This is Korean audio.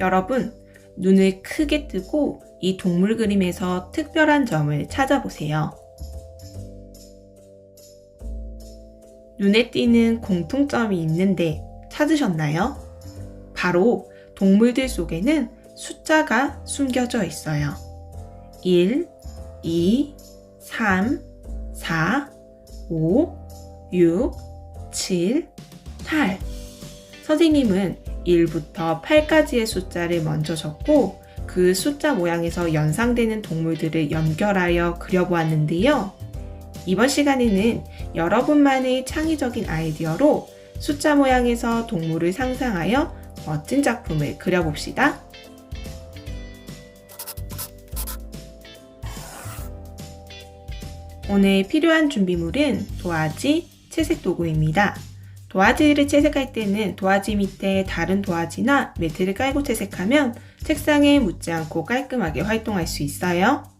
여러분, 눈을 크게 뜨고 이 동물 그림에서 특별한 점을 찾아보세요. 눈에 띄는 공통점이 있는데 찾으셨나요? 바로 동물들 속에는 숫자가 숨겨져 있어요. 1, 2, 3, 4, 5, 6, 7, 8. 선생님은 1부터 8까지의 숫자를 먼저 적고 그 숫자 모양에서 연상되는 동물들을 연결하여 그려보았는데요. 이번 시간에는 여러분만의 창의적인 아이디어로 숫자 모양에서 동물을 상상하여 멋진 작품을 그려봅시다. 오늘 필요한 준비물은 도화지, 채색 도구입니다. 도화지를 채색할 때는 도화지 밑에 다른 도화지나 매트를 깔고 채색하면 책상에 묻지 않고 깔끔하게 활동할 수 있어요.